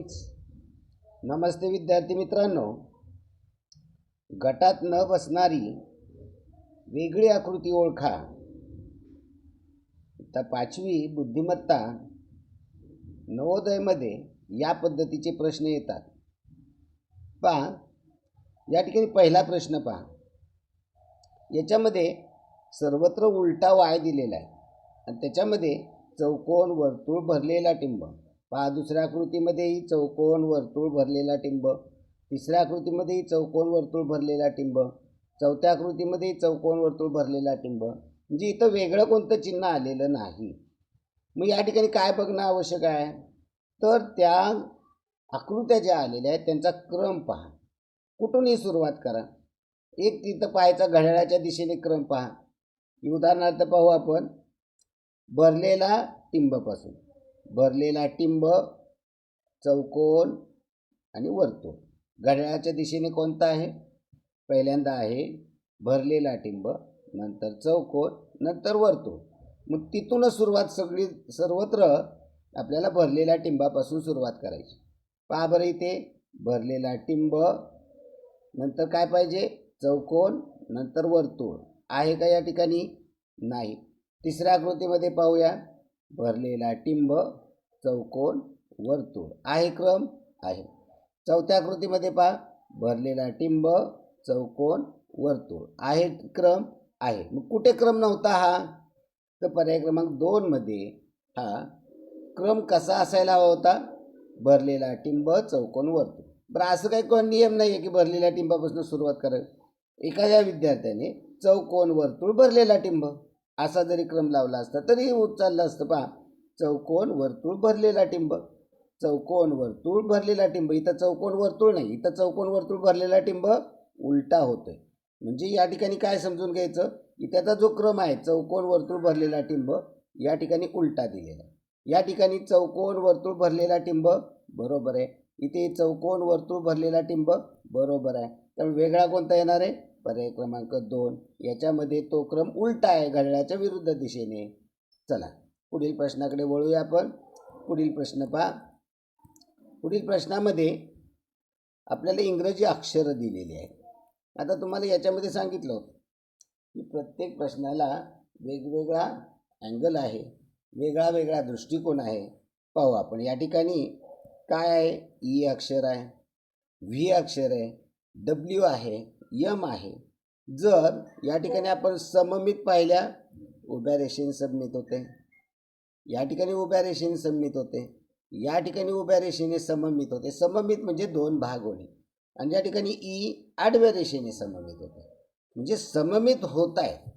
Friends नमस्ते विद्यार्थी मित्रांनो. गटात न बसणारी वेगळी आकृती ओळखा. तर पाचवी बुद्धिमत्ता नवोदयमध्ये या पद्धतीचे प्रश्न येतात. पहा या ठिकाणी पहिला प्रश्न पहा. याच्यामध्ये सर्वत्र उलटा वाय दिलेला आहे. आणि त्याच्यामध्ये चौकोन वर्तुळ भरलेला टिंब. पहा दुसऱ्या आकृतीमध्येही चौकोन वर्तुळ भरलेला टिंब. तिसऱ्या आकृतीमध्येही चौकोन वर्तुळ भरलेला टिंब. चौथ्या आकृतीमध्येही चौकोन वर्तुळ भरलेला टिंब. म्हणजे इथं वेगळं कोणतं चिन्ह आलेलं नाही. मग या ठिकाणी काय बघणं आवश्यक आहे? तर त्या आकृत्या ज्या आलेल्या आहेत त्यांचा क्रम पहा. कुठूनही सुरुवात करा. एक तिथं पाहायचा घड्याळाच्या दिशेने क्रम पहा. उदाहरणार्थ पाहू आपण. भरलेला टिंबपासून. भरलेला टिंब चौकोन आणि वर्तुळ. घड्याळाच्या दिशेने कोणता आहे? पहिल्यांदा आहे भरलेला टिंब नंतर चौकोन नंतर वर्तुळ. मग तिथूनच सुरुवात सगळी सर्वत्र आपल्याला भरलेल्या टिंबापासून सुरुवात करायची. पहा बरं इथे भरलेला टिंब नंतर काय पाहिजे? चौकोन नंतर वर्तुळ. आहे का या ठिकाणी? नाही. तिसऱ्या आकृतीमध्ये पाहूया. भरलेला टिंब चौकोन वर्तुळ. आहे क्रम? आहे. चौथ्या कृतीमध्ये पहा. भरलेला टिंब चौकोन वर्तुळ. आहे क्रम? आहे. मग कुठे क्रम नव्हता हा? तर पर्याय क्रमांक दोनमध्ये हा क्रम कसा असायला हवा होता? भरलेला टिंब चौकोन वर्तुळ. बरं असं काही कोण नियम नाही आहे की भरलेल्या टिंबापासून सुरुवात करावी. एखाद्या विद्यार्थ्याने चौकोन वर्तुळ भरलेला टिंब. असा जरी क्रम लावला असता तरीही होत चाललं असतं पहा. चौकोन वर्तुळ भरलेला टिंब. चौकोन वर्तुळ भरलेला टिंब. इथं चौकोन वर्तुळ नाही इथं चौकोन वर्तुळ भरलेला टिंब उलटा होतोय. म्हणजे या ठिकाणी काय समजून घ्यायचं? की त्याचा जो क्रम आहे चौकोन वर्तुळ भरलेला टिंब या ठिकाणी उलटा दिलेला आहे. या ठिकाणी चौकोन वर्तुळ भरलेला टिंब बरोबर आहे. इथे चौकोन वर्तुळ भरलेला टिंब बरोबर आहे. त्यामुळे वेगळा कोणता येणार आहे? पर्याय क्रमांक दोन. याच्यामध्ये तो क्रम उलटा आहे घड्याळाच्या विरुद्ध दिशेने. चला पुढील प्रश्नाकडे वळूया आपण. पुढील प्रश्न पहा. पुढील प्रश्नामध्ये आपल्याला इंग्रजी अक्षरं दिलेली आहेत. आता तुम्हाला याच्यामध्ये सांगितलं होतं की प्रत्येक प्रश्नाला वेगवेगळा अँगल आहे वेगळा वेगळा दृष्टिकोन आहे. पाहू आपण या ठिकाणी काय आहे? ई अक्षर आहे व्ही अक्षर आहे डब्ल्यू आहे यम आहे. जर या ठिकाणी आपण सममित पाहिल्या उभ्या रेषेने सबमित होते. या ठिकाणी उभ्या रेषेने सममित होते. या ठिकाणी उभ्या रेषेने सममित होते. सममित म्हणजे दोन भाग होणे. आणि या ठिकाणी ई आडव्या रेषेने सममित होते. म्हणजे सममित होत आहे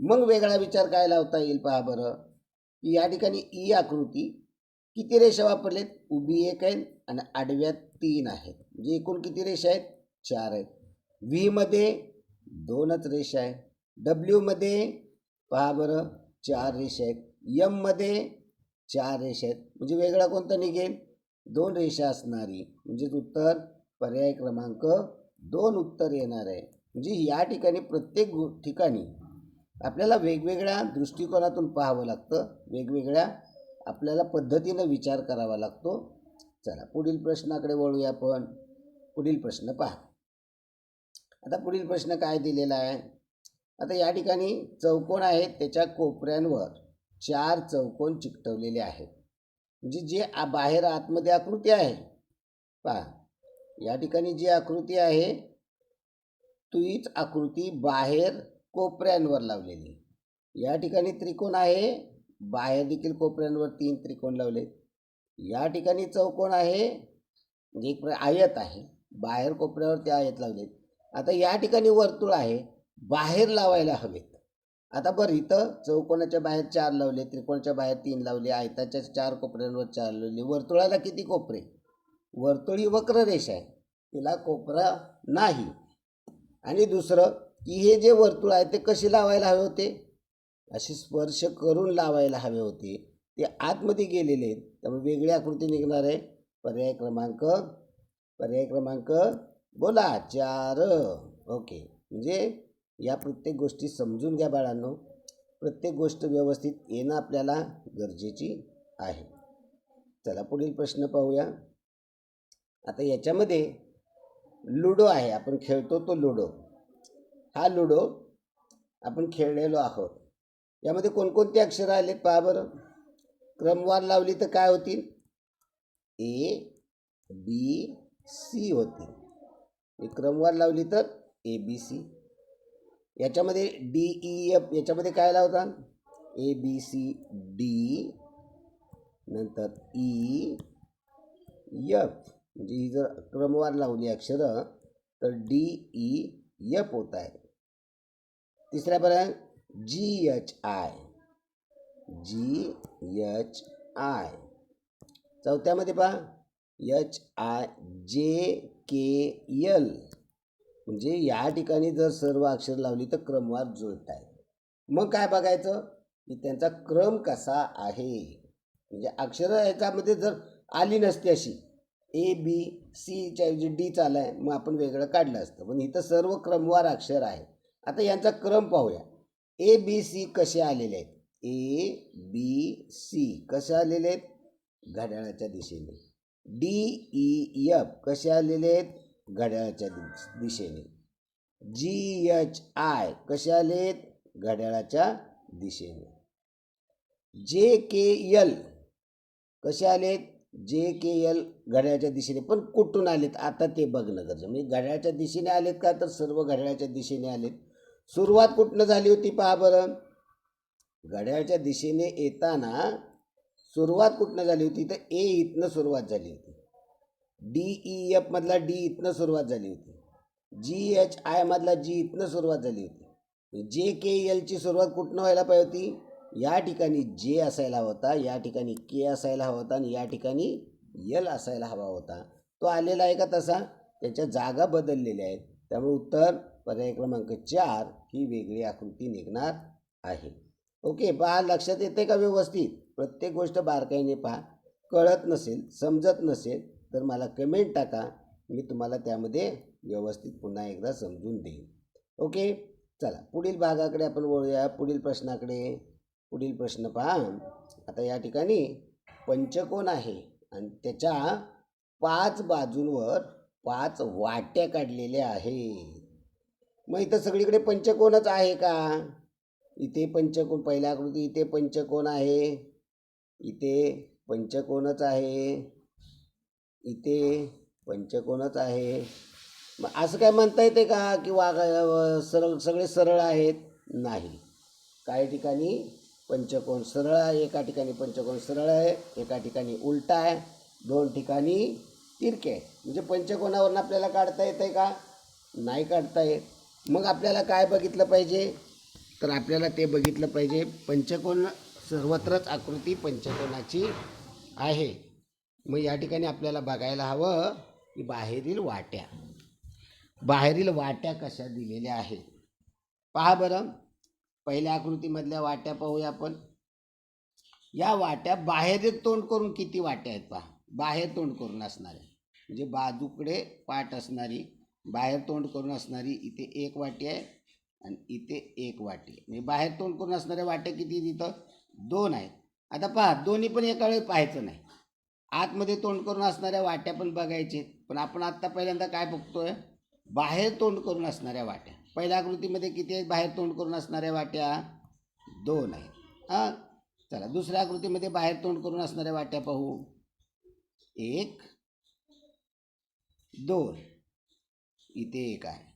मग वेगळा विचार काय लावता येईल पहा बरं. की या ठिकाणी ई आकृती किती रेषा वापरलेत? उभी एक आहेत आणि आडव्या तीन आहेत. म्हणजे एकूण किती रेषा आहेत? चार आहेत. व्हीमध्ये दोनच रेषा आहे. डब्ल्यूमध्ये पहा बरं चार रेषा आहेत. यममध्ये चार रेषा आहेत. म्हणजे वेगळा कोणता निघेल? दोन रेषा असणारी. म्हणजेच उत्तर पर्याय क्रमांक दोन उत्तर येणार आहे. म्हणजे या ठिकाणी प्रत्येक ठिकाणी आपल्याला वेगवेगळ्या दृष्टिकोनातून पाहावं लागतं. वेगवेगळ्या आपल्याला पद्धतीनं विचार करावा लागतो. चला पुढील प्रश्नाकडे वळूया आपण. पुढील प्रश्न पहा. आता पुढील प्रश्न काय दिलेला आहे? आता या ठिकाणी चौकोन आहेत त्याच्या कोपऱ्यांवर चार चौकोन चिकटवलेले आहेत. म्हणजे जे आ बाहेर आतमध्ये आकृती आहे पहा. या ठिकाणी जी आकृती आहे तीच आकृती बाहेर कोपऱ्यांवर लावलेली. या ठिकाणी त्रिकोण आहे बाहेर देखील कोपऱ्यांवर तीन त्रिकोण लावले. या ठिकाणी चौकोन आहे म्हणजे एक आयत आहे. बाहेर कोपऱ्यावर ते आयत लावलेत. आता या ठिकाणी वर्तुळ आहे. बाहेर लावायला हवेत. आता बरं इथं चौकोनाच्या बाहेर चार लावले त्रिकोणाच्या बाहेर तीन लावले आयताच्या चार कोपऱ्यांवर चार लावले. वर्तुळाला किती कोपरे? वर्तुळी वक्र रेषा आहे. तिला कोपरा नाही. आणि दुसरं की हे जे वर्तुळ आहे ते कसे लावायला हवे होते? असे स्पर्श करून लावायला हवे होते. ते आतमध्ये गेलेले आहेत. त्यामुळे वेगळी आकृती निघणार आहे. पर्याय क्रमांक पर्याय क्रमांक बोला चार. ओके. म्हणजे या प्रत्येक गोष्टी समजून घ्या बाळांनो. प्रत्येक गोष्ट व्यवस्थित येणं आपल्याला गरजेची आहे. चला पुढील प्रश्न पाहूया. आता याच्यामध्ये लुडो आहे. आपण खेळतो तो लुडो. हा लुडो आपण खेळलेलो आहोत. यामध्ये कोणकोणते अक्षरं आलेत पहा बरं. क्रमवार लावली तर काय होतील? ए बी सी होतील. हे क्रमवार लावली तर ए बी सी याच्यामध्ये डी ई एफ याच्यामध्ये काय लावता ए बी सी डी नंतर e, ई एफ म्हणजे ही जर क्रमवार लावली अक्षरं तर डी ई एफ होत आहे. तिसऱ्या पर्याय G H I G H I चौथ्यामध्ये पहा एच आय जे के यल म्हणजे या ठिकाणी जर सर्व अक्षर लावली तर क्रमवार जुळत आहे मग काय बघायचं? की त्यांचा क्रम कसा आहे? म्हणजे अक्षरं याच्यामध्ये जर आली नसती अशी ए बी सीच्या ऐवजी डी चालू आहे मग आपण वेगळं काढलं असतं. पण इथं सर्व क्रमवार अक्षर आहे आता यांचा क्रम पाहूया. ए बी सी कसे आलेले आहेत? ए बी सी कसे आलेले आहेत? घड्याळाच्या दिशेने. डी ई एफ कसे आलेले आहेत? घड्याळाच्या दि दिशेने. जी एच आय कसे आलेत घड्याळाच्या दिशेने. जे के यल कसे आलेत जे के यल घड्याळाच्या दिशेने. पण कुठून आलेत? आता ते बघणं गरजेचं. म्हणजे घड्याळाच्या दिशेने आलेत का? तर सर्व घड्याळाच्या दिशेने आलेत. सुरुवात कुठनं झाली होती पहा बरं. घड्याळाच्या दिशेने येताना सुरुवात कुठनं झाली होती? तर ए इथनं सुरुवात झाली होती. डी ई एफ मधला डी इथनं सुरुवात झाली होती. जी एच आय मधला जी इथनं सुरुवात झाली होती. जे के एलची सुरुवात कुठनं व्हायला पाहिजे होती? या ठिकाणी जे असायला होता या ठिकाणी के असायला हवा होता आणि या ठिकाणी यल असायला हवा होता. तो आलेला आहे का तसा? त्याच्या जागा बदललेल्या आहेत. त्यामुळे उत्तर पर्याय क्रमांक चार ही वेगळी आकृती निघणार आहे. ओके पहा लक्षात येते का व्यवस्थित? प्रत्येक गोष्ट बारकाईने पहा. कळत नसेल समजत नसेल तर मला कमेंट टाका. मी तुम्हाला त्यामध्ये व्यवस्थित पुन्हा एकदा समजून देईन. ओके चला पुढील भागाकडे आपण वळूया. पुढील प्रश्नाकडे. पुढील प्रश्न पहा. आता या ठिकाणी पंचकोन आहे. आणि त्याच्या पाच बाजूंवर पाच वाट्या काढलेल्या आहेत. मग इथं सगळीकडे पंचकोनच आहे का? इथे पंचकोन पहिल्या आकृती इथे पंचकोन आहे. इथे पंचकोनच आहे. इथे पंचकोनच आहे. मग असं काय म्हणता येते का? की वाघ सरळ सगळे सरळ आहेत? नाही. काही ठिकाणी पंचकोन सरळ आहे एका ठिकाणी पंचकोन सरळ आहे एका ठिकाणी उलटा आहे दोन ठिकाणी तिरके आहे म्हणजे पंचकोनावरून आपल्याला काढता येतं आहे का? नाही काढता येत. मग आपल्याला काय बघितलं पाहिजे? तर आपल्याला ते बघितलं पाहिजे. पंचकोन सर्वत्रच आकृती पंचकोनाची आहे. मग या ठिकाणी आपल्याला बघायला हवं की बाहेरील वाट्या. बाहेरील वाट्या कशा दिलेल्या आहेत? पहा बरं. पहिल्या आकृतीमधल्या वाट्या पाहूया आपण. या वाट्या बाहेर तोंड करून किती वाट्या आहेत पहा. बाहेर तोंड करून असणाऱ्या म्हणजे बाजूकडे पाठ असणारी बाहेर तोंड करून असणारी इथे एक वाटी आहे आणि इथे एक वाटी आहे. म्हणजे बाहेर तोंड करून असणाऱ्या वाट्या किती तिथं दोन आहेत. आता पहा दोन्ही पण एका वेळी पाहायचं नाही. आतमध्ये तोंड करून असणाऱ्या वाट्या पण बघायचे. पण आपण आत्ता पहिल्यांदा काय बघतोय? बाहेर तोंड करून असणाऱ्या वाट्या. पहिल्या आकृतीमध्ये किती आहेत? बाहेर तोंड करून असणाऱ्या वाट्या दोन आहेत. हां? चला दुसऱ्या आकृतीमध्ये बाहेर तोंड करून असणाऱ्या वाट्या पाहू. एक दोन. इथे एक आहे.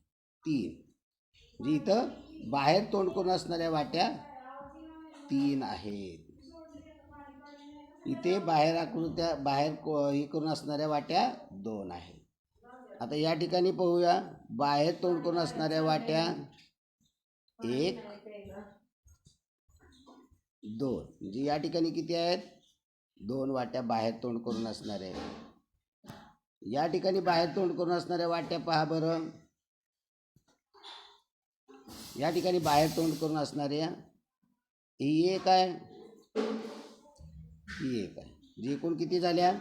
तीन. म्हणजे इथं बाहेर तोंड करून असणाऱ्या वाट्या तीन आहेत. इथे बाहेर आकृत्या बाहेर को हे करून असणाऱ्या वाट्या दोन आहेत. आता या ठिकाणी पाहूया. बाहेर तोंड करून असणाऱ्या वाट्या एक दोन. म्हणजे या ठिकाणी किती आहेत? दोन वाट्या बाहेर तोंड करून असणाऱ्या या ठिकाणी बाहेर तोंड करून असणाऱ्या वाट्या पहा बरं. या ठिकाणी बाहेर तोंड करून असणाऱ्या ही एक आहे. ही एक आहे. जी एकूण किती झाल्या?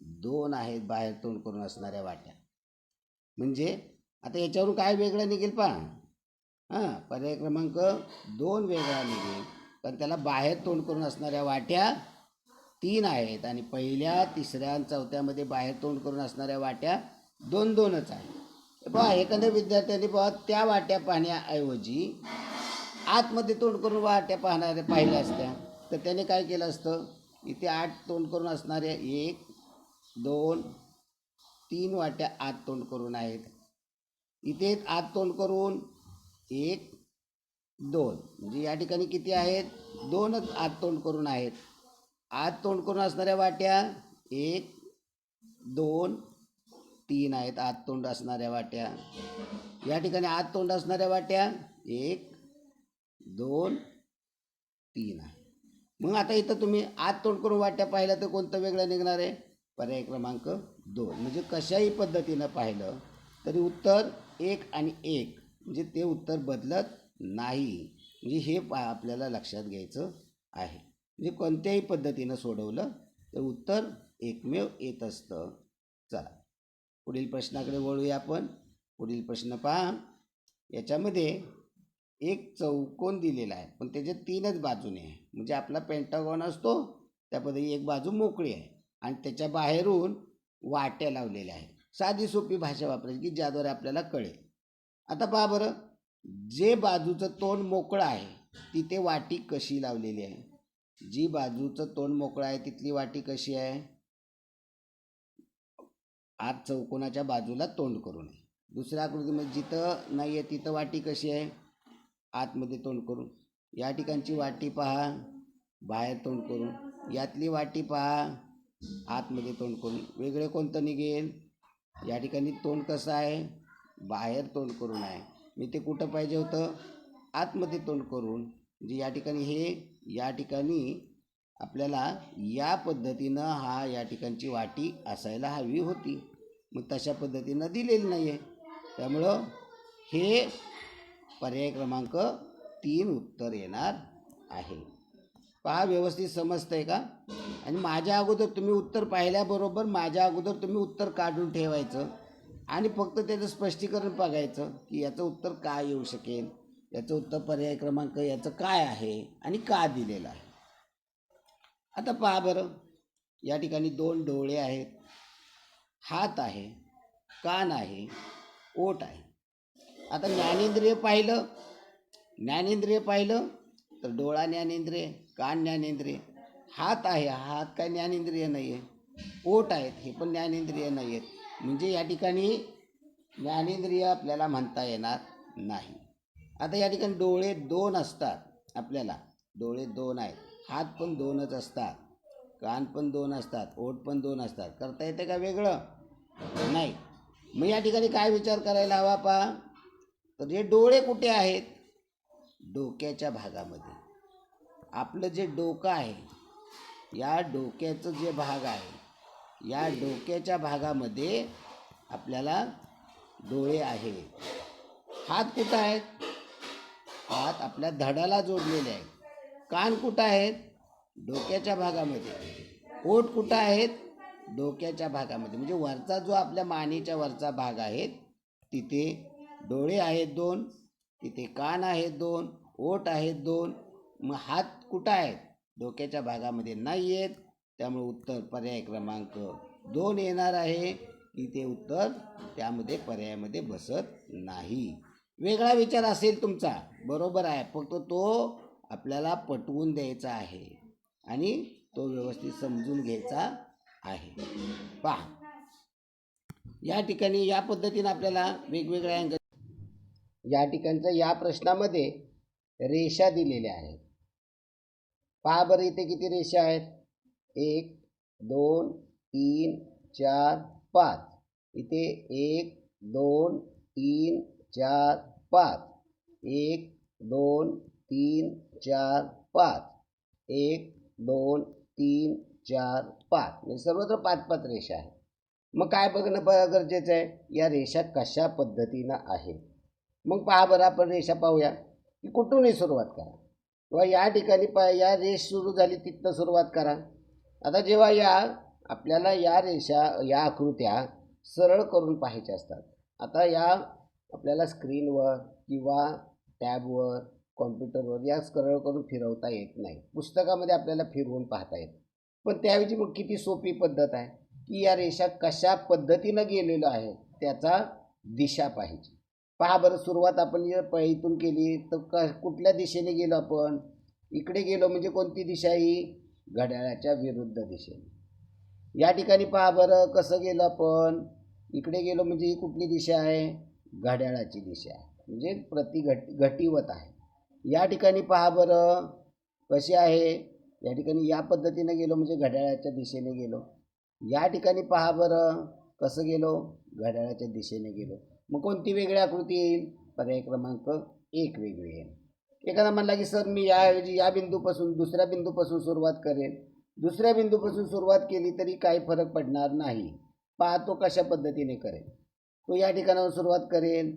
दोन आहेत बाहेर तोंड करून असणाऱ्या वाट्या. म्हणजे आता याच्यावरून काय वेगळं निघेल पहा. हां पर्याय क्रमांक दोन वेगळा निघेल. पण त्याला बाहेर तोंड करून असणाऱ्या वाट्या तीन आहेत. आणि पहिल्या तिसऱ्या आणि चौथ्यामध्ये बाहेर तोंड करून असणाऱ्या वाट्या दोन दोनच आहेत. पहा एकंदर विद्यार्थ्यांनी पहा त्या वाट्या पाहण्याऐवजी आतमध्ये तोंड करून वाट्या पाहणाऱ्या पाहिल्या असत्या. तर त्याने काय केलं असतं? इथे आठ तोंड करून असणाऱ्या एक दोन तीन वाट्या आत तोंड करून आहेत. इथे आत तोंड करून एक दोन. म्हणजे या ठिकाणी किती आहेत? दोनच आत तोंड करून आहेत. आत तोंड करून असणाऱ्या वाट्या एक दोन तीन आहेत. आत तोंड असणाऱ्या वाट्या. या ठिकाणी आत तोंड असणाऱ्या वाट्या एक दोन तीन आहे. मग आता इथं तुम्ही आत तोंड करून वाट्या पाहिल्या तर कोणतं वेगळं निघणार आहे? पर्याय क्रमांक दोन. म्हणजे कशाही पद्धतीनं पाहिलं तरी उत्तर एक आणि एक. म्हणजे ते उत्तर बदलत नाही. म्हणजे हे पा आपल्याला लक्षात घ्यायचं आहे. म्हणजे कोणत्याही पद्धतीनं सोडवलं तर उत्तर एकमेव येत असतं. चला. पुढील प्रश्नाकडे वळूया आपण. पुढील प्रश्न पहा. याच्यामध्ये एक चौकोन दिलेला आहे. पण त्याच्या तीनच बाजूने आहे. म्हणजे आपला पेंटागॉन असतो त्या एक बाजू मोकळी आहे. आणि त्याच्या बाहेरून वाट्या लावलेल्या आहेत. साधी सोपी भाषा वापरायची की ज्याद्वारे आपल्याला कळेल. आता पहा बरं. जे बाजूचं तोंड मोकळं आहे तिथे वाटी कशी लावलेली आहे? जी बाजूचं तोंड मोकळं आहे तिथली वाटी कशी आहे? आत चौकोनाच्या बाजूला तोंड करून. आहे दुसऱ्या आकृतीमध्ये जिथं नाही आहे तिथं वाटी कशी आहे? आतमध्ये तोंड करून. या ठिकाणची वाटी पहा बाहेर तोंड करून. यातली वाटी पहा आतमध्ये तोंड करून. वेगळे कोणतं निघेल? या ठिकाणी तोंड कसं आहे? बाहेर तोंड करून आहे. मी ते कुठं पाहिजे होतं? आतमध्ये तोंड करून. म्हणजे या ठिकाणी हे या ठिकाणी आपल्याला या पद्धतीनं हा या ठिकाणची वाटी असायला हवी होती. मग तशा पद्धतीनं दिलेली नाही आहे त्यामुळं हे पर्याय क्रमांक तीन उत्तर येणार आहे. पहा व्यवस्थित समजतंय का? आणि माझ्या अगोदर तुम्ही उत्तर पाहिल्याबरोबर माझ्या अगोदर तुम्ही उत्तर काढून ठेवायचं आणि फक्त त्याचं स्पष्टीकरण बघायचं की याचं उत्तर काय येऊ शकेल याचं उत्तर पर्याय क्रमांक याचं काय आहे आणि का दिलेलं आहे. आता पहा बरं या ठिकाणी दोन डोळे आहेत हात आहे कान आहे ओट आहे. आता ज्ञानेंद्रिय पाहिलं ज्ञानेंद्रिय पाहिलं तर डोळा ज्ञानेंद्रिय कान ज्ञानेंद्रिय. हात आहे हात काय ज्ञानेंद्रिय नाही आहे पोट आहेत हे पण ज्ञानेंद्रिय नाही आहेत म्हणजे या ठिकाणी ज्ञानेंद्रिय आपल्याला म्हणता येणार नाही. आता या ठिकाणी डोळे दोन असतात आपल्याला. डोळे दोन आहेत. हात पण दोनच असतात. कान पण दोन असतात. ओठ पण दोन असतात. करता येते का वेगळं? नाही. मग या ठिकाणी काय विचार करायला हवा पा तर हे डोळे कुठे आहेत? डोक्याच्या भागामध्ये. आपलं जे डोकं आहे या डोक्याचं जे भाग आहे या डोक्याच्या भागामध्ये आपल्याला डोळे आहेत. हात कुठं आहेत? हात आपल्या धडाला जोडलेले आहेत. कान कुठं आहेत? डोक्याच्या भागामध्ये. ओठ कुठं आहेत? डोक्याच्या भागामध्ये. म्हणजे वरचा जो आपल्या मानेच्या वरचा भाग आहे तिथे डोळे आहेत दोन तिथे कान आहेत दोन ओठ आहेत दोन मग हात कुठं आहेत? डोक्याच्या भागामध्ये नाही आहेत त्यामुळे उत्तर पर्याय क्रमांक दोन येणार आहे. तिथे उत्तर त्यामध्ये पर्यायामध्ये बसत नाही. वेगळा विचार असेल तुमचा. बरोबर आहे. फक्त तो आपल्याला पटवून द्यायचा आहे आणि तो व्यवस्थित समजून घ्यायचा आहे. पहा. या ठिकाणी या पद्धतीनं आपल्याला वेगवेगळ्या या ठिकाणच्या या प्रश्नामध्ये रेषा दिलेल्या आहेत. पहा बरं इथे किती रेषा आहेत. एक दोन तीन चार पाच. इथे एक दोन तीन चार पाच. एक दोन तीन चार पाच. एक दोन तीन चार पाच. म्हणजे सर्वत्र पाच पाच रेषा आहेत. मग काय बघणं ब गरजेचं आहे? या रेषा कशा पद्धतीनं आहेत? मग पहा बरं आपण रेषा पाहूया. की कुठूनही सुरुवात करा. किंवा या ठिकाणी पा या रेष सुरू झाली तिथनं सुरुवात करा. आता जेव्हा या आपल्याला या रेषा या आकृत्या सरळ करून पाहायच्या असतात. आता या आपल्याला स्क्रीनवर किंवा टॅबवर कॉम्प्युटरवर या सरळ करून फिरवता येत नाही. पुस्तकामध्ये आपल्याला फिरवून पाहता येत पण त्याऐवजी मग किती सोपी पद्धत आहे की या रेषा कशा पद्धतीनं गेलेलो आहे त्याचा दिशा पाहिजे. पहा बरं सुरुवात आपण जर इथून केली. तर क कुठल्या दिशेने गेलो आपण? इकडे गेलो म्हणजे कोणती दिशा ही घड्याळाच्या विरुद्ध दिशेने. या ठिकाणी पहा बरं कसं गेलो आपण? इकडे गेलो म्हणजे ही कुठली दिशा आहे? घड्याळाची दिशा आहे. म्हणजे प्रति घट घटिवत आहे. या ठिकाणी पहा बरं कशी आहे? या ठिकाणी या पद्धतीनं गेलो म्हणजे घड्याळाच्या दिशेने गेलो. या ठिकाणी पहा बरं कसं गेलो? घड्याळाच्या दिशेने गेलो. मग कोणती वेगळी आकृती येईल? पर्याय क्रमांक एक वेगळी येईल एखादा म्हणला की सर मी याऐवजी या बिंदूपासून दुसऱ्या बिंदूपासून सुरुवात करेन दुसऱ्या बिंदूपासून सुरुवात केली तरी काही फरक पडणार नाही. पाहतो कशा पद्धतीने करेल. तो या ठिकाणावर सुरुवात करेल.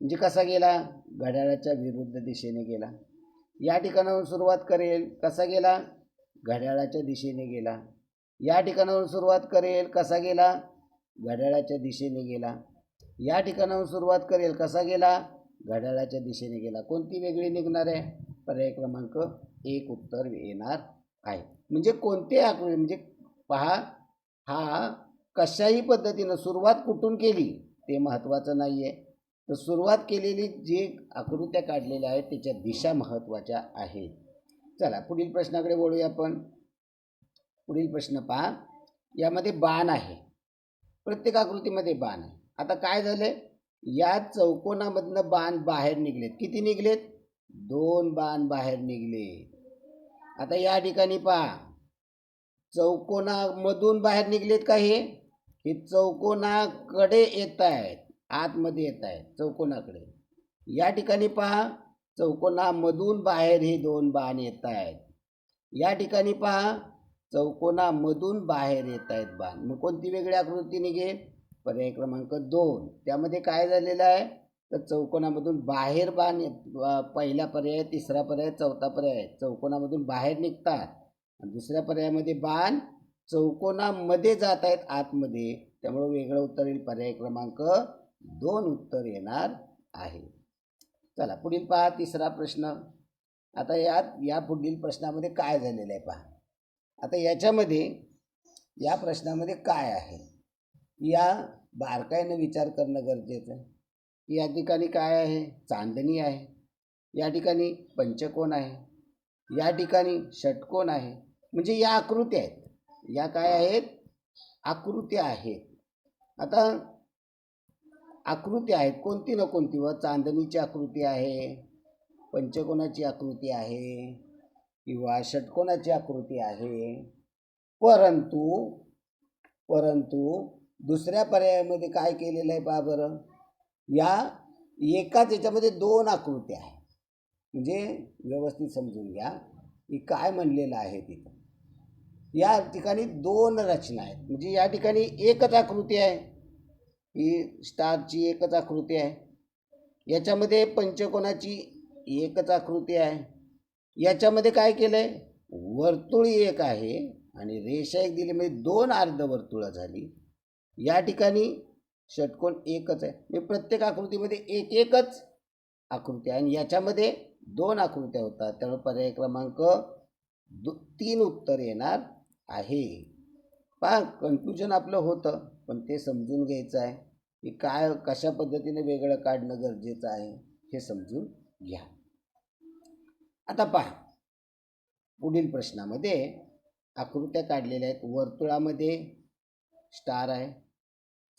म्हणजे कसा गेला? घड्याळाच्या विरुद्ध दिशेने गेला. या ठिकाणावर सुरुवात करेल. कसा गेला? घड्याळाच्या दिशेने गेला. या ठिकाणावर सुरुवात करेल. कसा गेला? घड्याळाच्या दिशेने गेला. या ठिकाणाहून सुरुवात करेल. कसा गेला? घड्याळाच्या दिशेने गेला. कोणती वेगळी निघणार आहे? पर्याय क्रमांक एक उत्तर येणार आहे. म्हणजे कोणते आकृती म्हणजे पहा हा कशाही पद्धतीनं सुरुवात कुठून केली? ते महत्त्वाचं नाही आहे तर सुरुवात केलेली जे आकृत्या काढलेल्या आहेत त्याच्या दिशा महत्त्वाच्या आहेत. चला पुढील प्रश्नाकडे वळूया आपण. पुढील प्रश्न पहा. यामध्ये बाण आहे. प्रत्येक आकृतीमध्ये बाण आहे. आता काय झालं या चौकोनामधनं बाण बाहेर निघलेत. किती निघलेत? दोन बाण बाहेर निघले आता या ठिकाणी पहा. चौकोनामधून बाहेर निघलेत का हे? हे चौकोनाकडे येत आहेत आतमध्ये येत आहेत चौकोनाकडे. या ठिकाणी पहा. चौकोनामधून बाहेर हे दोन बाण येत आहेत या ठिकाणी पहा. चौकोनामधून बाहेर येत आहेत बाण. मग कोणती वेगळी आकृती निघेल? पर्याय क्रमांक दोन. त्यामध्ये काय झालेलं आहे? तर चौकोनामधून बाहेर बाण पहिला पर्याय तिसरा पर्याय चौथा पर्याय. चौकोनामधून बाहेर निघतात. आणि दुसऱ्या पर्यायामध्ये बाण चौकोनामध्ये जात आहेत आतमध्ये. त्यामुळे वेगळं उत्तर येईल. पर्याय क्रमांक दोन उत्तर येणार आहे. चला पुढील पहा. तिसरा प्रश्न. आता यात या पुढील प्रश्नामध्ये काय झालेलं आहे पहा. आता याच्यामध्ये या प्रश्नामध्ये काय आहे? या बारकाईनं विचार करणं गरजेचं आहे. या ठिकाणी काय आहे? चांदणी आहे. या ठिकाणी पंचकोन आहे. या ठिकाणी षटकोन आहे. म्हणजे या आकृत्या आहेत. या काय आहेत? आकृत्या आहेत. आता आकृती आहेत. कोणती ना कोणती व? चांदणीची आकृती आहे पंचकोनाची आकृती आहे किंवा षटकोनाची आकृती आहे. परंतु परंतु दुसऱ्या पर्यायामध्ये काय केलेलं आहे पहा बरं. या एकाच याच्यामध्ये दोन आकृत्या आहे म्हणजे व्यवस्थित समजून घ्या की काय म्हणलेलं आहे तिथं या ठिकाणी दोन रचना आहेत. म्हणजे या ठिकाणी एकच आकृती आहे. ही स्टारची एकच आकृती आहे. याच्यामध्ये पंचकोनाची एकच आकृती आहे. याच्यामध्ये काय केलं आहे वर्तुळी एक आहे आणि रेषा एक दिली. म्हणजे दोन अर्धवर्तुळं झाली. या ठिकाणी षटकोन एकच आहे. म्हणजे प्रत्येक आकृतीमध्ये एक एकच आकृती आहे आणि याच्यामध्ये दोन आकृत्या होतात. त्यामुळे पर्याय क्रमांक दो तीन उत्तर येणार आहे. पहा कन्फ्युजन आपलं होतं पण ते समजून घ्यायचं आहे की काय कशा पद्धतीने वेगळं काढणं गरजेचं आहे हे समजून घ्या. आता पहा पुढील प्रश्नामध्ये आकृत्या काढलेल्या आहेत. वर्तुळामध्ये स्टार आहे.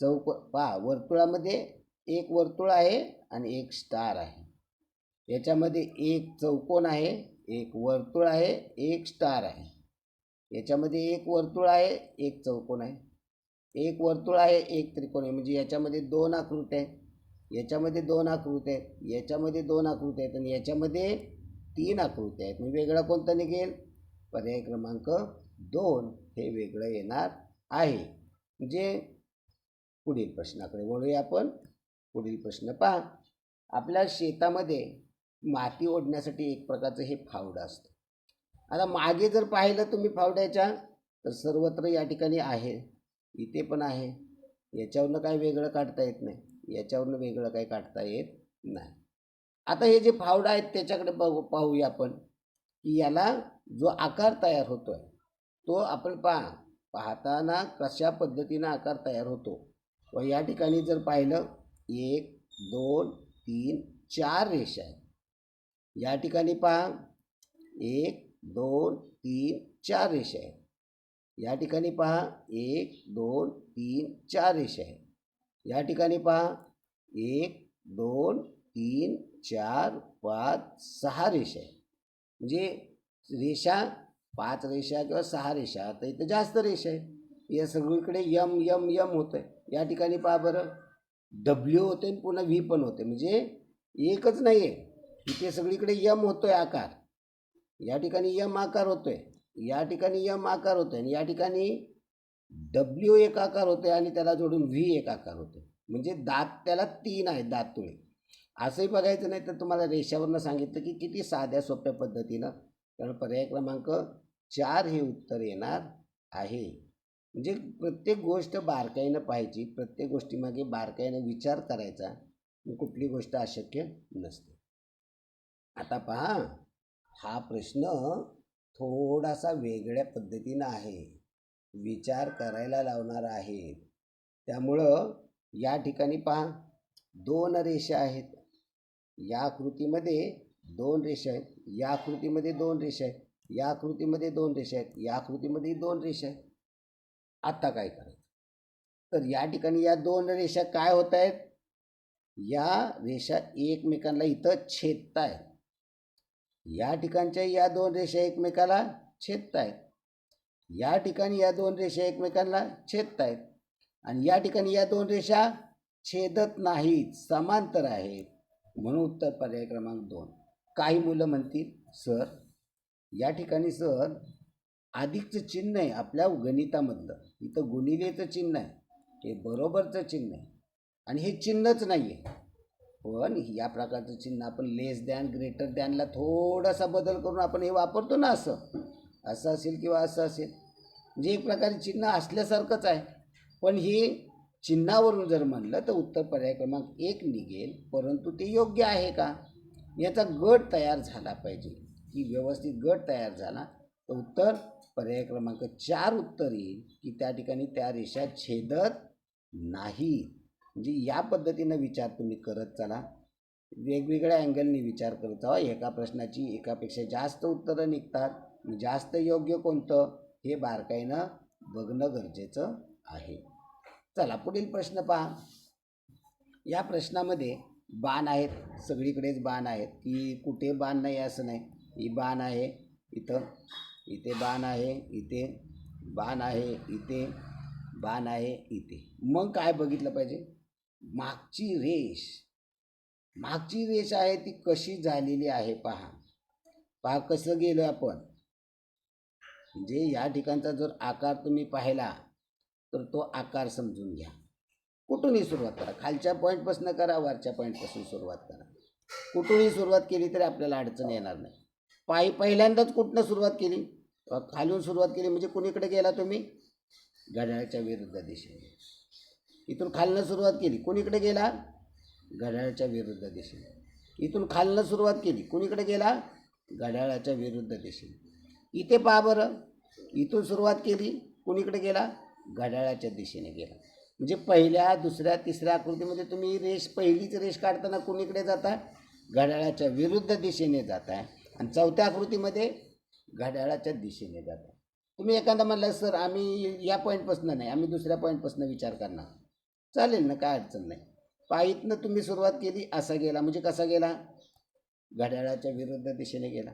चौक पहा वर्तुळामध्ये एक वर्तुळ आहे आणि एक स्टार आहे. याच्यामध्ये एक चौकोन आहे एक वर्तुळ आहे एक स्टार आहे. याच्यामध्ये एक वर्तुळ आहे एक चौकोन आहे. एक वर्तुळ आहे एक त्रिकोण आहे. म्हणजे याच्यामध्ये दोन आकृती आहे याच्यामध्ये दोन आकृती आहेत याच्यामध्ये दोन आकृती आहेत आणि याच्यामध्ये तीन आकृत्या आहेत. मी वेगळा कोणता निघेल? पर्याय क्रमांक दोन हे वेगळं येणार आहे. म्हणजे पुढील प्रश्नाकडे वळूया आपण. पुढील प्रश्न पहा. आपल्या शेतामध्ये माती ओढण्यासाठी एक प्रकारचं हे फावडं असतं. आता मागे जर पाहिलं तुम्ही फावड्याच्या तर सर्वत्र या ठिकाणी आहे. इथे पण आहे. याच्यावरनं काय वेगळं काढता येत नाही. याच्यावरनं वेगळं काही काढता येत नाही. आता हे जे फावडं आहेत त्याच्याकडे बघू पाहूया आपण. की याला जो आकार तयार होतो आहे तो आपण पहा. पाहताना कशा पद्धतीनं आकार तयार होतो? व या ठिकाणी जर पाहिलं एक दोन तीन चार रेषा आहेत. या ठिकाणी पहा एक दोन तीन चार रेषा आहेत. या ठिकाणी पहा एक दोन तीन चार रेषा आहेत. या ठिकाणी पहा एक दोन तीन चार पाच सहा रेषा आहे म्हणजे रेषा पाच रेषा किंवा सहा रेषा तर इथं जास्त रेषा आहे या सगळीकडे यम यम यम होतं आहे या ठिकाणी पहा बरं. डब्ल्यू होते आणि पुन्हा व्ही पण होते. म्हणजे एकच नाही आहे इथे सगळीकडे यम होतोय आकार. या ठिकाणी यम आकार होतोय. या ठिकाणी यम आकार होतोय. आणि या ठिकाणी डब्ल्यू एक आकार होतोय आणि त्याला जोडून व्ही एक आकार होतोय. म्हणजे दात त्याला तीन आहेत दात तुळे असंही बघायचं नाही तर तुम्हाला रेषावरनं सांगितलं की किती साध्या सोप्या पद्धतीनं. कारण पर्याय क्रमांक चार हे उत्तर येणार आहे. म्हणजे प्रत्येक गोष्ट बारकाईनं पाहायची प्रत्येक गोष्टीमागे बारकाईनं विचार करायचा कुठली गोष्ट अशक्य नसते. आता पहा हा प्रश्न थोडासा वेगळ्या पद्धतीनं आहे. विचार करायला लावणार आहे त्यामुळं या ठिकाणी पहा दोन रेषा आहेत. या आकृतीमध्ये दोन रेषा आहेत. या आकृतीमध्ये दोन रेषा आहेत. या आकृतीमध्ये दोन रेषा आहेत. या आकृतीमध्ये दोन रेषा आहेत. आता काय करायचं? तर या ठिकाणी या दोन रेषा काय होत आहेत? या रेषा एकमेकांना इथं छेदत आहेत या ठिकाणच्या या दोन रेषा एकमेकाला छेदत आहेत या ठिकाणी या दोन रेषा एकमेकांना छेदत आहेत आणि या ठिकाणी या दोन रेषा छेदत नाहीत समांतर आहेत. म्हणून उत्तर पर्याय क्रमांक दोन. काही मुलं म्हणतील सर या ठिकाणी सर अधिकचं चिन्ह आहे आपल्या गणितामधलं. इथं गुणिलेचं चिन्ह आहे. हे बरोबरचं चिन्ह आहे. आणि हे चिन्हच नाही आहे पण या प्रकारचं चिन्ह आपण लेस दॅन ग्रेटर दॅनला थोडासा बदल करून आपण हे वापरतो ना असं. असं असेल किंवा असं असेल. म्हणजे एक प्रकारे चिन्ह असल्यासारखंच आहे. पण हे चिन्हावरून जर म्हणलं तर उत्तर पर्याय क्रमांक एक निघेल. परंतु ते योग्य आहे का? याचा गट तयार झाला पाहिजे. की व्यवस्थित गट तयार झाला तर उत्तर पर्याय क्रमांक चार उत्तर येईल की त्या ठिकाणी त्या रेषा छेदत नाही म्हणजे या पद्धतीनं विचार तुम्ही करत चला. वेगवेगळ्या अँगलनी विचार करत जावा. एका प्रश्नाची एकापेक्षा जास्त उत्तरं निघतात. जास्त योग्य कोणतं? हे बारकाईनं बघणं गरजेचं आहे. चला पुढील प्रश्न पहा. या प्रश्नामध्ये बाण आहेत. सगळीकडेच बाण आहेत. की कुठे बाण नाही असं नाही. ही बाण आहे इथं. इथे बाण आहे इथे बाण आहे इथे बाण आहे इथे. मग काय बघितलं पाहिजे? मागची रेष. मागची रेष आहे ती कशी झालेली आहे पहा. पहा कसं गेलो आपण. म्हणजे या ठिकाणचा जर आकार तुम्ही पाहिला तर तो आकार समजून घ्या. कुठूनही सुरुवात करा. खालच्या पॉईंटपासून करा वरच्या पॉईंटपासून सुरुवात करा. कुठूनही सुरुवात केली तरी आपल्याला अडचण येणार नाही. पायी पहिल्यांदाच कुठनं सुरुवात केली? खालून सुरुवात केली म्हणजे कुणीकडे गेला तुम्ही? घड्याळाच्या विरुद्ध दिशेने. इथून खालनं सुरुवात केली. कुणीकडे गेला? घड्याळाच्या विरुद्ध दिशेने. इथून खालनं सुरुवात केली. कुणीकडे गेला? घड्याळाच्या विरुद्ध दिशेने. इथे पहा बरं. इथून सुरुवात केली. कुणीकडे गेला? घड्याळाच्या दिशेने गेला. म्हणजे पहिल्या दुसऱ्या तिसऱ्या आकृतीमध्ये तुम्ही रेष पहिलीच रेष काढताना कुणीकडे जाता? घड्याळाच्या विरुद्ध दिशेने जाताय. आणि चौथ्या आकृतीमध्ये घड्याळाच्या दिशेने जातात. तुम्ही एखादा म्हणला सर आम्ही या पॉईंटपासून नाही आम्ही दुसऱ्या पॉईंटपासून विचार करणार. चालेल ना काय अडचण नाही. पायीतनं तुम्ही सुरुवात केली असा गेला. म्हणजे कसा गेला? घड्याळाच्या विरुद्ध दिशेने गेला.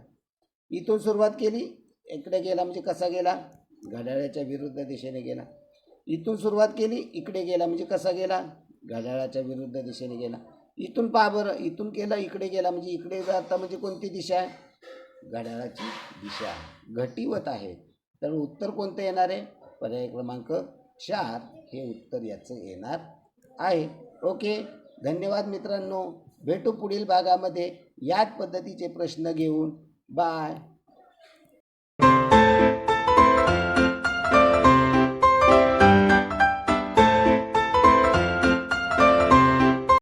इथून सुरुवात केली इकडे गेला. म्हणजे कसा गेला? घड्याळाच्या विरुद्ध दिशेने गेला. इथून सुरुवात केली इकडे गेला. म्हणजे कसा गेला? घड्याळाच्या विरुद्ध दिशेने गेला. इथून पहा बरं. इथून केलं इकडे गेला. म्हणजे इकडे जाता म्हणजे कोणती दिशा आहे? घड्याळाची दिशा घटीवत घटिवत आहे. तर उत्तर कोणतं येणार आहे? पर्याय क्रमांक चार हे उत्तर याचं येणार आहे. ओके. धन्यवाद मित्रांनो. भेटू पुढील भागामध्ये याच पद्धतीचे प्रश्न घेऊन. बाय.